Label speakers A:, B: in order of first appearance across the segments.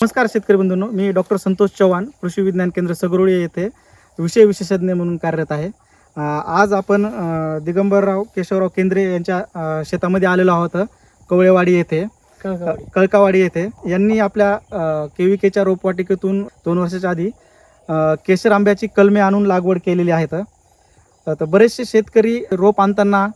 A: नमस्कार शेतकरी बंधूंनो मी डॉक्टर संतोष चव्हाण कृषी विज्ञान केंद्र सगरोळी येथे विषय विशेषज्ञ म्हणून कार्यरत आहे. आज आपण दिगंबरराव केशवराव केंद्रे यांच्या शेतामध्ये आलेलो आहोत कवळेवाडी येथे. कळकावाडी. येथे. यांनी आपल्या केविकेच्या रोपवाटिकेतून दोन वर्षाच्या आधी केशर आंब्याची कलमे आणून लागवड केलेली आहेत. तर बरेचसे शेतकरी रोप आणताना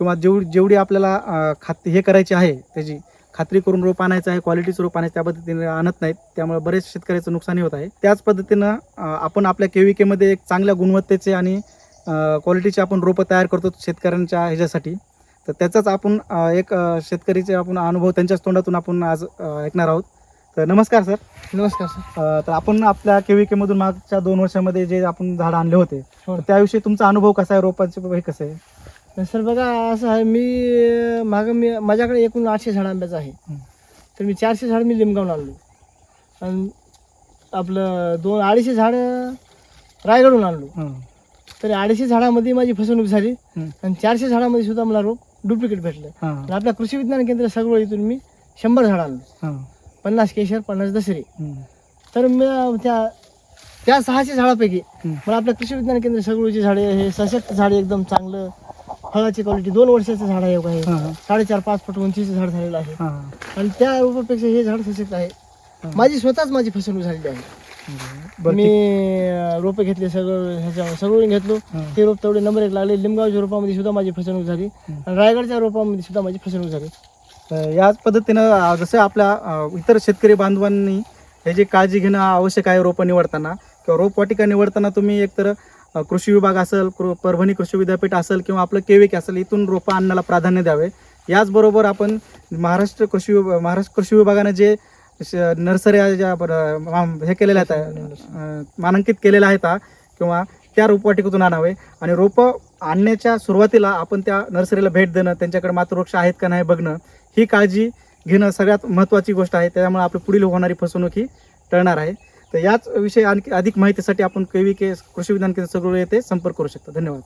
A: किंवा जेवढी जेवढी आपल्याला खात हे करायची आहे त्याची खात्री करून रोप आणायचं आहे क्वालिटीचं रोप आणायचं त्या पद्धतीने आणत नाहीत. त्यामुळे बरेच शेतकऱ्याचं नुकसानही होत आहे. त्याच पद्धतीनं आपण आपल्या केविकेमध्ये एक चांगल्या गुणवत्तेचे आणि क्वालिटीचे आपण रोपं तयार करतो शेतकऱ्यांच्या ह्याच्यासाठी. तर त्याचाच आपण एक शेतकरीचे आपण अनुभव त्यांच्याच तोंडातून आपण आज ऐकणार आहोत. तर नमस्कार सर.
B: नमस्कार सर.
A: तर आपण आपल्या केविके मधून मागच्या दोन वर्षामध्ये जे आपण झाडं आणले होते
B: हो.
A: त्याविषयी तुमचा अनुभव कसा आहे? रोपाचे हे कसं आहे?
B: सर बघा असं आहे मी मागं मी माझ्याकडे एकूण आठशे झाड आंब्याचं आहे. तर मी चारशे झाड मी लिमगावून आणलो आणि आपलं दोन अडीचशे झाड रायगडहून आणलो. तर अडीचशे झाडामध्ये माझी फसवणूक झाली. आणि चारशे झाडामध्ये सुद्धा मला रोप डुप्लिकेट भेटलं. आणि आपल्या कृषी विज्ञान केंद्र सगळं इथून मी शंभर झाड आणलो. पन्नास केशर पन्नास दसरे
A: हं.
B: तर मी त्या त्या सहाशे झाडापैकी. मला आपल्या कृषी विज्ञान केंद्र सगळूची झाडे हे सशक्त झाडे एकदम चांगलं फळाची क्वालिटी दोन वर्षाचं झाड आहे
A: हं.
B: साडेचार पाच फूट उंचीचं झाड झालेलं आहे
A: हं.
B: आणि त्या रोपापेक्षा हे झाड सशक्त आहे. माझी स्वतःच माझी फसवणूक झालेली आहे
A: बरं
B: मी. अं, रोपे घेतले सगळं ह्याच्या सगळं घेतलो
A: हं.
B: ते रोप तेवढे नंबर एक लागले लिंबगावच्या रोपामध्ये सुद्धा माझी फसवणूक झाली. आणि रायगडच्या रोपामध्ये सुद्धा माझी फसवणूक झाली
A: याच पद्धतीनं अ, जसं आपल्या अ, इतर शेतकरी बांधवांनी ह्याची काळजी घेणं आवश्यक आहे रोपं निवडताना किंवा रोपवाटिका निवडताना तुम्ही एकतर कृषी विभाग असेल कृ- परभणी कृषी विद्यापीठ असेल किंवा आपलं केविक असेल इथून रोपं आणण्याला प्राधान्य द्यावे. याचबरोबर आपण महाराष्ट्र कृषी विभा- महाराष्ट्र कृषी विभागाने जे श- नर्सऱ्या ज्या हे केलेल्या आहेत मानांकित केलेल्या आहेत किंवा त्या रोपवाटिकेतून आणावे. आणि रोपं आणण्याच्या सुरुवातीला आपण त्या नर्सरीला भेट देणं त्यांच्याकडे मातृवृक्ष आहेत का नाही बघणं ही काळजी घेणं सगळ्यात महत्त्वाची गोष्ट आहे. त्यामुळे आपली पुढील होणारी फसवणूक ही टळणार आहे. तर याच विषयी आणखी अधिक माहितीसाठी आपण केवी के कृषी विज्ञान केंद्र सगळं येथे संपर्क करू शकता. धन्यवाद.